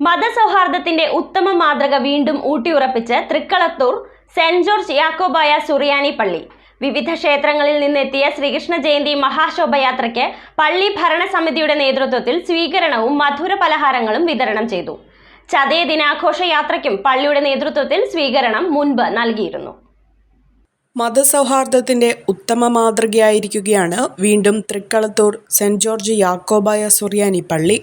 മതസൗഹാർദ്ദത്തിന്റെ ഉത്തമ മാതൃക വീണ്ടും ഊട്ടിയുറപ്പിച്ച് തൃക്കളത്തൂർ സെന്റ് ജോർജ് യാക്കോബായ സുറിയാനി പള്ളി. വിവിധ ക്ഷേത്രങ്ങളിൽ നിന്നെത്തിയ ശ്രീകൃഷ്ണ ജയന്തി മഹാശോഭയാത്രയ്ക്ക് പള്ളി ഭരണസമിതിയുടെ നേതൃത്വത്തിൽ സ്വീകരണവും മധുര പലഹാരങ്ങളും വിതരണം ചെയ്തു. ചതയ ദിനാഘോഷ യാത്രയ്ക്കും പള്ളിയുടെ നേതൃത്വത്തിൽ സ്വീകരണം മുൻപ് നൽകിയിരുന്നു. മതസൗഹാർദ്ദത്തിന്റെ ഉത്തമ മാതൃകയായിരിക്കുകയാണ് വീണ്ടും തൃക്കളത്തൂർ സെന്റ് ജോർജ് യാക്കോബായ സുറിയാനി പള്ളി.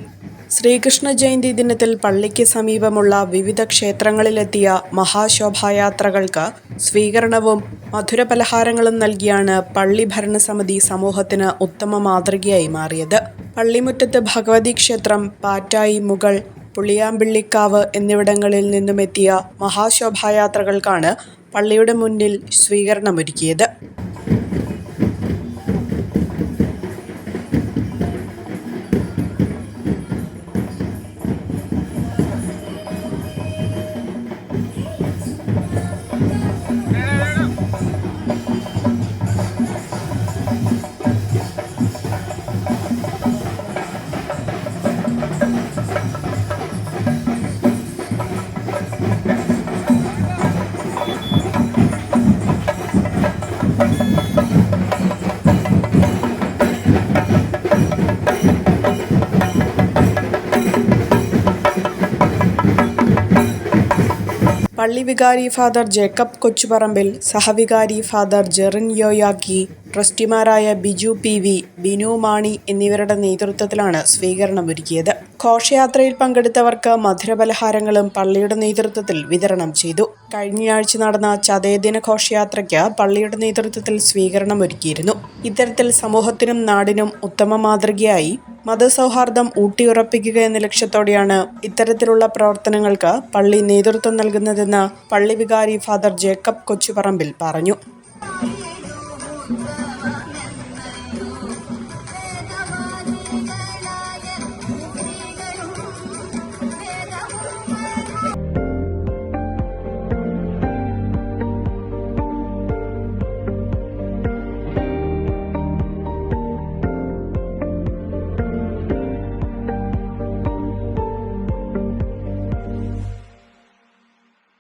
ശ്രീകൃഷ്ണ ജയന്തി ദിനത്തിൽ പള്ളിക്ക് സമീപമുള്ള വിവിധ ക്ഷേത്രങ്ങളിലെത്തിയ മഹാശോഭായാത്രകൾക്ക് സ്വീകരണവും മധുരപലഹാരങ്ങളും നൽകിയാണ് പള്ളി ഭരണസമിതി സമൂഹത്തിന് ഉത്തമ മാതൃകയായി മാറിയത്. പള്ളിമുറ്റത്ത് ഭഗവതി ക്ഷേത്രം പാറ്റായി മുകൾ പുളിയാമ്പിള്ളിക്കാവ് എന്നിവിടങ്ങളിൽ നിന്നുമെത്തിയ മഹാശോഭായാത്രകൾക്കാണ് പള്ളിയുടെ മുന്നിൽ സ്വീകരണമൊരുക്കിയത്. പള്ളി വികാരി ഫാദർ ജേക്കബ് കൊച്ചുപറമ്പിൽ സഹവികാരി ഫാദർ ജെറിൻ യോയാക്കി ട്രസ്റ്റിമാരായ ബിജു പി വി ബിനു മാണി എന്നിവരുടെ നേതൃത്വത്തിലാണ് സ്വീകരണമൊരുക്കിയത്. ഘോഷയാത്രയിൽ പങ്കെടുത്തവർക്ക് മധുരപലഹാരങ്ങളും പള്ളിയുടെ നേതൃത്വത്തിൽ വിതരണം ചെയ്തു. കഴിഞ്ഞയാഴ്ച നടന്ന ചതയദിന ഘോഷയാത്രയ്ക്ക് പള്ളിയുടെ നേതൃത്വത്തിൽ സ്വീകരണമൊരുക്കിയിരുന്നു. ഇത്തരത്തിൽ സമൂഹത്തിനും നാടിനും ഉത്തമ മാതൃകയായി മതസൗഹാർദ്ദം ഊട്ടിയുറപ്പിക്കുക എന്ന ലക്ഷ്യത്തോടെയാണ് ഇത്തരത്തിലുള്ള പ്രവർത്തനങ്ങൾക്ക് പള്ളി നേതൃത്വം നൽകുന്നതെന്ന് പള്ളി വികാരി ഫാദർ ജേക്കബ് കൊച്ചുപറമ്പിൽ പറഞ്ഞു.